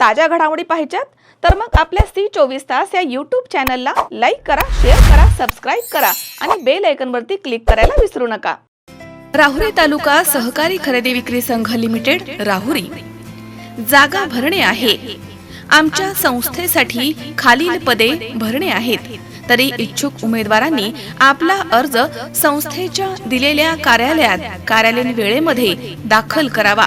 ताज्या घडामोडी पाहिजेत तर मग आपल्या सी चोवीस तास या यूट्यूब चॅनलला लाईक करा शेअर करा सबस्क्राईब करा आणि बेल आयकनवरती क्लिक करायला विसरू नका. राहुरी तालुका सहकारी खरेदी विक्री संघ लिमिटेड राहुरी. जागा भरणे आहे. आमच्या संस्थेसाठी खालील पदे भरणे आहेत. तरी इच्छुक उमेदवारांनी आपला अर्ज संस्थेच्या दिलेल्या कार्यालयात कार्यालयीन वेळेमध्ये दाखल करावा.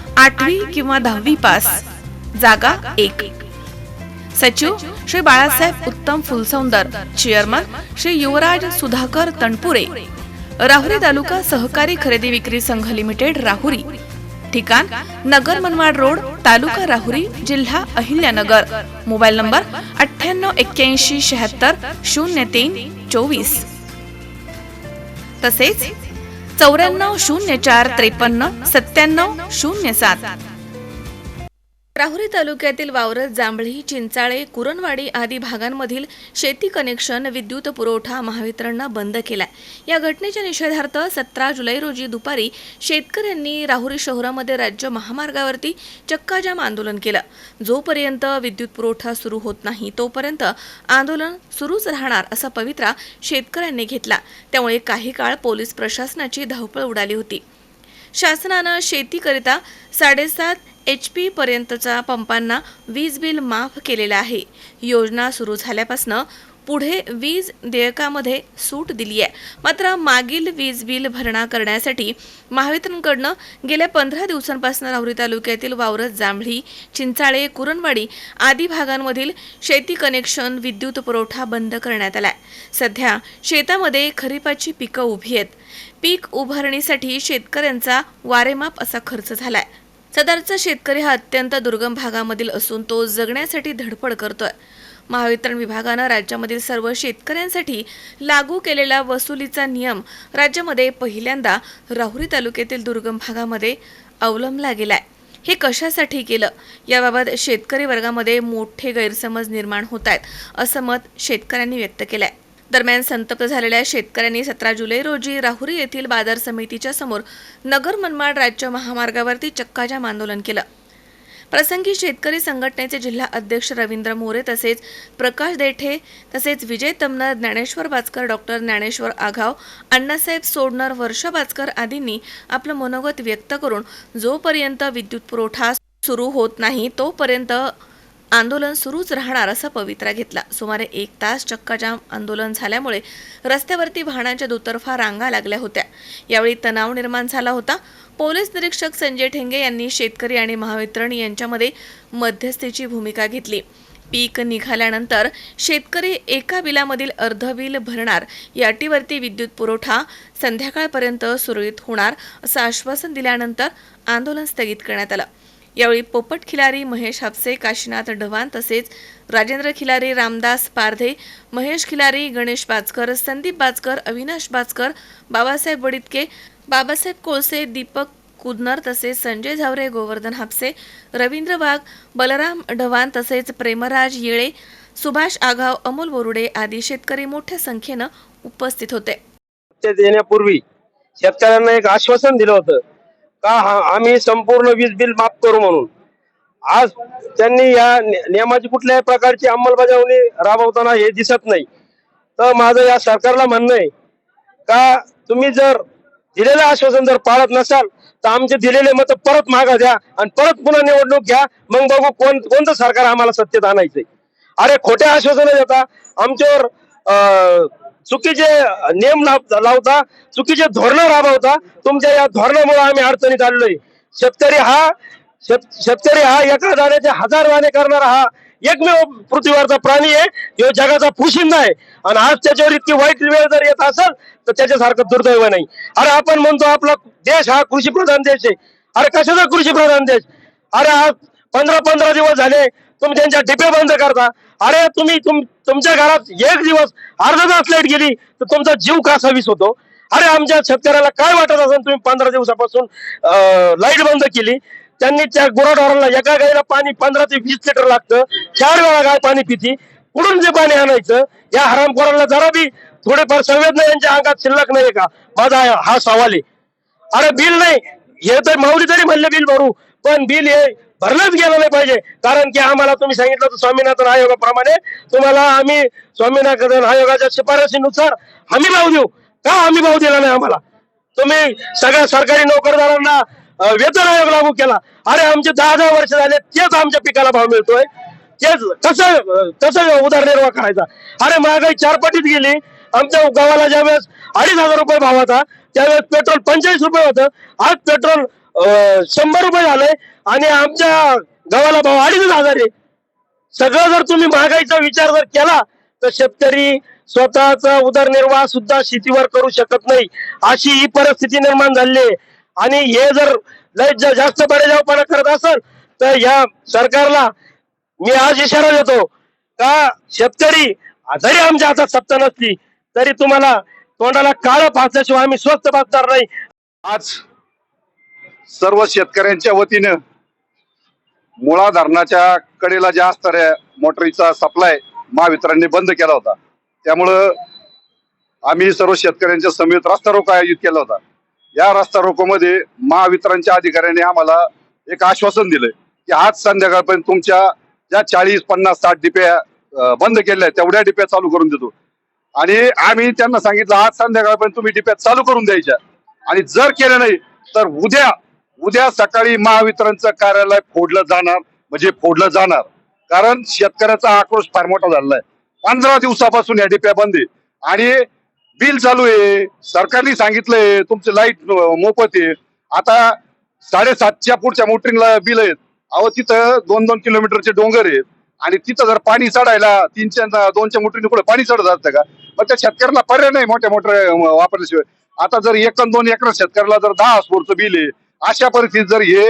आठवी किंवा दहावी पास. जागा एक. सचिव श्री बाळासाहेब उत्तम फुलसौंदर चेअरमन श्री युवराज सुधाकर तणपुरे राहुरी तालुका सहकारी खरेदी विक्री संघ लिमिटेड राहुरी. ठिकाण नगर मनमाड रोड तालुका राहुरी जिल्हा अहिल्यानगर. मोबाईल नंबर अठ्ठ्याण्णव एक्क्याऐंशी शहात्तर शून्य तीन चोवीस. तसेच चौऱ्याण्णव शून्य चार त्रेपन्न सत्त्याण्णव शून्य सात. राहुरी तालुक्यातील वावरत जांभळी चिंचाळे कुरणवाडी आदी भागांमधील शेती कनेक्शन विद्युत पुरवठा महावितरणनं बंद केला या घटनेच्या निषेधार्थ सतरा जुलै रोजी दुपारी शेतकऱ्यांनी राहुरी शहरामध्ये राज्य महामार्गावरती चक्काजाम आंदोलन केलं. जोपर्यंत विद्युत पुरवठा सुरू होत नाही तोपर्यंत आंदोलन सुरूच राहणार असा पवित्रा शेतकऱ्यांनी घेतला. त्यामुळे काही काळ पोलीस प्रशासनाची धावपळ उडाली होती. शासनानं शेतीकरिता साडेसात एच पी पर्यंतच्या पंपांना वीज बिल माफ केलेलं आहे. योजना सुरू झाल्यापासून पुढे वीज देयकामध्ये सूट दिली आहे. मात्र मागील वीज बिल भरणा करण्यासाठी महावितरणकडनं गेल्या पंधरा दिवसांपासून राहुरी तालुक्यातील वावरत जांभळी चिंचाळे कुरणवाडी आदी भागांमधील शेती कनेक्शन विद्युत पुरवठा बंद करण्यात आलाय. सध्या शेतामध्ये खरीपाची पिकं उभी आहेत. पीक उभारणीसाठी शेतकऱ्यांचा वारेमाप असा खर्च झालाय. सदरचा शेतकरी हा अत्यंत दुर्गम भागामधील असून तो जगण्यासाठी धडपड करतोय. महावितरण विभागानं राज्यामधील सर्व शेतकऱ्यांसाठी लागू केलेला वसुलीचा नियम राज्यामध्ये पहिल्यांदा राहुरी तालुक्यातील दुर्गम भागामध्ये अवलंबला गेलाय. हे कशासाठी केलं? याबाबत शेतकरी वर्गामध्ये मोठे गैरसमज निर्माण होत आहेत असं मत शेतकऱ्यांनी व्यक्त केलंय. दरम्यान संतप्त झालेल्या शेतकऱ्यांनी सतरा जुलै रोजी राहुरी येथील बाजार समितीच्या समोर नगर मनमाड राज्य महामार्गावरती चक्काजाम आंदोलन केलं. प्रसंगी शेतकरी संघटनेचे जिल्हा अध्यक्ष रवींद्र मोरे तसेच प्रकाश देठे तसेच विजय तमनर ज्ञानेश्वर बाचकर डॉक्टर ज्ञानेश्वर आघाव अण्णासाहेब सोडणर वर्षा बाचकर आदींनी आपलं मनोगत व्यक्त करून जोपर्यंत विद्युत पुरवठा सुरू होत नाही तोपर्यंत आंदोलन सुरूच राहणार असा पवित्रा घेतला. सुमारे एक तास चक्काजाम आंदोलन झाल्यामुळे रस्त्यावरती वाहनांच्या दुतर्फा रांगा लागल्या होत्या. यावेळी तणाव निर्माण झाला होता. पोलीस निरीक्षक संजय ठेंगे यांनी शेतकरी आणि महावितरण यांच्यामध्ये मध्यस्थीची भूमिका घेतली. पीक निघाल्यानंतर शेतकरी एका बिलामधील अर्ध बिल भरणार या अटीवरती विद्युत पुरवठा संध्याकाळपर्यंत सुरळीत होणार असं आश्वासन दिल्यानंतर आंदोलन स्थगित करण्यात आलं. यावेळी पोपट खिलारी महेश हापसे काशीनाथ ढवान तसेच राजेंद्र खिलारी रामदास पारधे महेश खिलारी गणेश बाचकर संदीप बाचकर अविनाश बाचकर बाबासाहेब वडितके बाबासाहेब कोळसे दीपक कुदनर तसेच संजय झावरे गोवर्धन हापसे रवींद्र वाघ बलराम ढवान तसेच प्रेमराज येळे सुभाष आघाव अमोल बोरुडे आदी शेतकरी मोठ्या संख्येनं उपस्थित होते. देण्यापूर्वी शेतकऱ्यांना एक आश्वासन दिलं होतं. का हा- आम्ही संपूर्ण वीज बिल माफ करू म्हणून. आज त्यांनी या नियमाची कुठल्याही प्रकारची अंमलबजावणी राबवताना हे दिसत नाही. तर माझं या सरकारला म्हणणं आहे का तुम्ही जर दिलेलं आश्वासन जर पाळत नसाल तर आमचे दिलेले मत परत मागा द्या आणि परत पुन्हा निवडणूक घ्या. मग बघू कोण कोणतं सरकार आम्हाला सत्तेत आणायचंय. अरे खोट्या आश्वासन देता. आमच्यावर अं, चुकीचे नियम लावता चुकीचे धोरणं राबवता तुमच्या या धोरणामुळे आम्ही अडचणीत आलेलोय. शेतकरी हा शेत- शेतकरी हा एका जाण्याचे हजार वाने करणारा हा एकमेव पृथ्वीवरचा प्राणी आहे. जो जगाचा पुशिंदा आहे. आणि आज त्याच्यावर इतकी वाईट वेळ जर येत असेल तर त्याच्यासारखं दुर्दैव नाही. अरे आपण म्हणतो आपला देश हा कृषी प्रधान देश आहे. अरे कशाचा कृषी प्रधान देश? अरे आज पंधरा पंधरा दिवस झाले तुम्ही त्यांच्या डिपे बंद करता. अरे तुम्ही तुम तुमच्या घरात एक दिवस अर्धा तास लाइट गेली तर तुमचा जीव का वीस होतो? अरे आमच्या शेतकऱ्याला काय वाटत असेल तुम्ही पंधरा दिवसापासून लाइट बंद केली? त्यांनी त्या गुराढोरांना एका गाईला पाणी पंधरा ते वीस लिटर लागतं. चार वेळा गाय पाणी पिती. कुठून जे पाणी आणायचं? या हरामखोरांना जरा बी थोडेफार संवेदना यांच्या अंगात शिल्लक नाही का? माझा हा सवाल आहे. अरे बिल नाही. हे तर माऊली तरी म्हणले बिल भरू. पण बिल हे भरलंच गेलं नाही पाहिजे. कारण की आम्हाला तुम्ही सांगितलं तर स्वामीनाथन आयोगाप्रमाणे तुम्हाला आम्ही स्वामीनाथन आयोगाच्या शिफारशीनुसार हमी भाव देऊ. का हमी भाव दिला नाही आम्हाला? तुम्ही सगळ्या सरकारी नोकरदारांना वेतन आयोग लागू केला. अरे आमचे दहा दहा वर्ष झाले तेच आमच्या पिकाला भाव मिळतोय. तेच कसं कसं उदरनिर्वाह करायचा? अरे महागाई चार पटीत गेली. आमच्या गावाला ज्यावेळेस अडीच हजार रुपये भाव होता त्यावेळेस पेट्रोल पंचेचाळीस रुपये होतं. आज पेट्रोल शंभर रुपये झालंय आणि आमच्या गावाला भाव अडीच हजार आहे. सगळं जर तुम्ही महागाईचा विचार जर केला तर शेतकरी स्वतःचा उदरनिर्वाह सुद्धा शेतीवर करू शकत नाही. अशी ही परिस्थिती निर्माण झाली आहे. आणि हे जर लय जा- जास्त बडेजावपणा करत असेल तर या सरकारला मी आज इशारा देतो का शेतकरी जरी आमच्या हातात सत्ता नसली तरी तुम्हाला तोंडाला काळं फासल्याशिवाय आम्ही स्वस्त बसणार नाही. आज सर्व शेतकऱ्यांच्या वतीनं मुळा धरणाच्या कडेला ज्या असणाऱ्या मोटरीचा सप्लाय महावितरणने बंद केला होता. त्यामुळं आम्ही सर्व शेतकऱ्यांच्या समेत रास्ता रोको आयोजित केला होता. या रास्ता रोकोमध्ये महावितरणच्या अधिकाऱ्यांनी आम्हाला एक आश्वासन दिलं की आज संध्याकाळपर्यंत तुमच्या ज्या चाळीस पन्नास साठ डिप्या बंद केल्या आहेत तेवढ्या डिप्या चालू करून देतो. आणि आम्ही त्यांना सांगितलं आज संध्याकाळपर्यंत तुम्ही डिप्या चालू करून द्यायच्या. आणि जर केलं नाही तर उद्या उद्या सकाळी महावितरणचं कार्यालय फोडलं जाणार म्हणजे फोडलं जाणार. कारण शेतकऱ्याचा आक्रोश फार मोठा झालेला आहे पंधरा दिवसापासून या डिप्या बंद आहे. आणि बिल चालू आहे. सरकारने सांगितलंय तुमचे लाइट मोफत आहे. आता साडेसातच्या पुढच्या मोटरीला बिल आहेत. अहो तिथं दोन दोन किलोमीटरचे डोंगर आहेत. आणि तिथं जर पाणी चढायला तीनच्या दोनच्या मोटरीने पुढे पाणी चढत असतं का? मग त्या शेतकऱ्याला पर्याय नाही मोठ्या मोठ्या वापरल्याशिवाय. आता जर एक दोन एकर शेतकऱ्याला जर दहा स्फोरचं बिल आहे अशा परिस्थितीत जर हे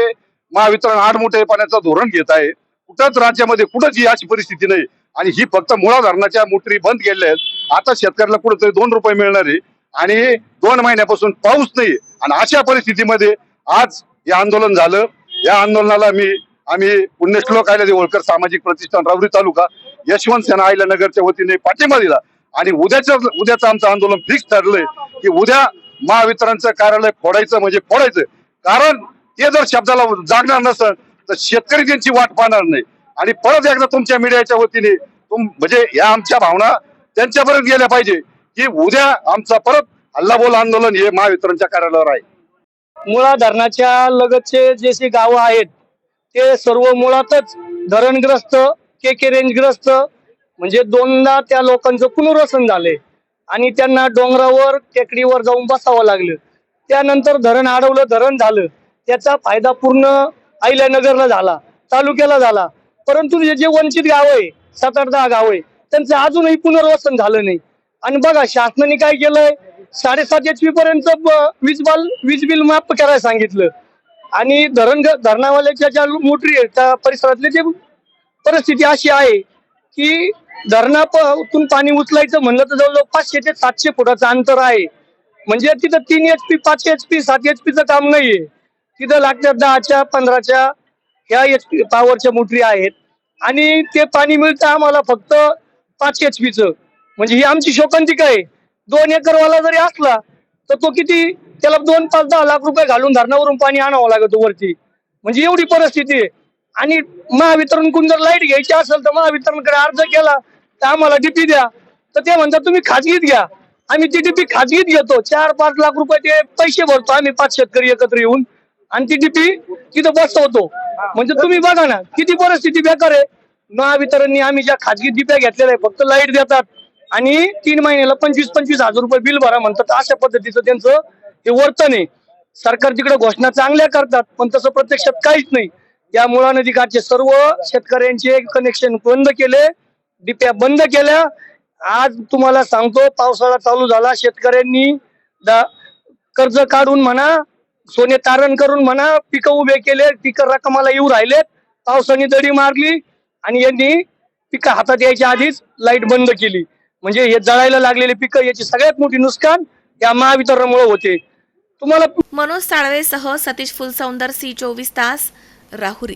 महावितरण आडमोठे पाण्याचं धोरण घेत आहे कुठंच राज्यामध्ये कुठंच ही अशी परिस्थिती नाही. आणि ही फक्त मुळा धरणाच्या मोटरी बंद केलेल्या आहेत. आता शेतकऱ्याला कुठेतरी दोन रुपये मिळणार आहे. आणि दोन महिन्यापासून पाऊस नाही. आणि अशा परिस्थितीमध्ये आज हे आंदोलन झालं. या आंदोलनाला मी आम्ही पुण्यश्लोक आयला देवळकर सामाजिक प्रतिष्ठान रावरी तालुका यशवंत सेना आयला नगरच्या वतीने पाठिंबा दिला. आणि उद्याच्या उद्याचं आमचं आंदोलन फिक्स ठरलंय की उद्या महावितरणचं कार्यालय फोडायचं म्हणजे फोडायचं. कारण ते जर शब्दाला जागणार नसेल तर शेतकरी त्यांची वाट पाहणार नाही. आणि परत एकदा तुमच्या मीडियाच्या वतीने तुम म्हणजे या आमच्या भावना त्यांच्यापर्यंत गेल्या पाहिजे की उद्या आमचा परत हल्लाबोल आंदोलन हे महावितरणच्या कार्यालयावर आहे. मुळा धरणाच्या लगतचे जे जे गावं आहेत ते सर्व मुळातच धरणग्रस्त के के रेंजग्रस्त म्हणजे दोनदा त्या लोकांचं पुनर्वसन झाले. आणि त्यांना डोंगरावर टेकडीवर जाऊन बसावं लागलं. त्यानंतर धरण अडवलं धरण झालं. त्याचा फायदा पूर्ण अहिल्यानगरला झाला तालुक्याला झाला. परंतु हे जे वंचित गाव आहे सात आठ दहा गाव आहे त्यांचं अजूनही पुनर्वसन झालं नाही. आणि बघा शासनाने काय केलंय? साडेसात एच पी पर्यंत वीज बाल वीज बिल माफ करायला सांगितलं. आणि धरण धरणावाल्याच्या ज्या मोटरी आहेत त्या परिसरातली जे परिस्थिती अशी आहे की धरणातून पाणी उचलायचं म्हणलं तर जवळजवळ पाचशे ते सातशे फुटाचं अंतर आहे. म्हणजे तिथं तीन एच पी पाच एच पी सात एच पीचं काम नाहीये. तिथं लागतात दहाच्या पंधराच्या ह्या एच पी पॉवरच्या मोटरी आहेत. आणि ते पाणी मिळतं आम्हाला फक्त पाच एच पीचं म्हणजे ही आमची शोकांतिका आहे. दोन एकरवाला जरी असला तर तो किती त्याला दोन पाच दहा लाख रुपये घालून धरणावरून पाणी आणावं लागतं वरती. म्हणजे एवढी परिस्थिती आहे. आणि महावितरणकडून जर लाइट घ्यायची असेल तर महावितरणकडे अर्ज केला तर आम्हाला डीपी द्या. तर ते म्हणतात तुम्ही खाजगीत घ्या. आम्ही ती डीपी खाजगीत घेतो. चार पाच लाख रुपये ते पैसे भरतो आम्ही पाच शेतकरी एकत्र येऊन. आणि ती डीपी तिथं बसवतो. म्हणजे तुम्ही बघा ना किती परिस्थिती बेकार आहे. महावितरणनी आम्ही ज्या खाजगी डिप्या घेतलेल्या आहे फक्त लाइट देतात. आणि तीन महिन्याला पंचवीस पंचवीस हजार रुपये बिल भरा म्हणतात. अशा पद्धतीचं त्यांचं हे वर्तन आहे. सरकार तिकडे घोषणा चांगल्या करतात पण तसं प्रत्यक्षात काहीच नाही. या मुळा नदीकाठचे सर्व शेतकऱ्यांचे कनेक्शन बंद केले. डिप्या बंद केल्या. आज तुम्हाला सांगतो पावसाळा चालू झाला शेतकऱ्यांनी कर्ज काढून म्हणा सोने तारण करून म्हणा पिकं उभे केले पिकं रकमाला येऊ राहिलेत पावसाने दडी मारली आणि यांनी पिकं हातात यायच्या आधीच लाइट बंद केली. म्हणजे हे जळायला लागलेले पिकं याची सगळ्यात मोठी नुकसान या महावितरणामुळे होते. तुम्हाला मनोज साळवेसह सतीश फुलसौंदर सी चोवीस तास राहुरी.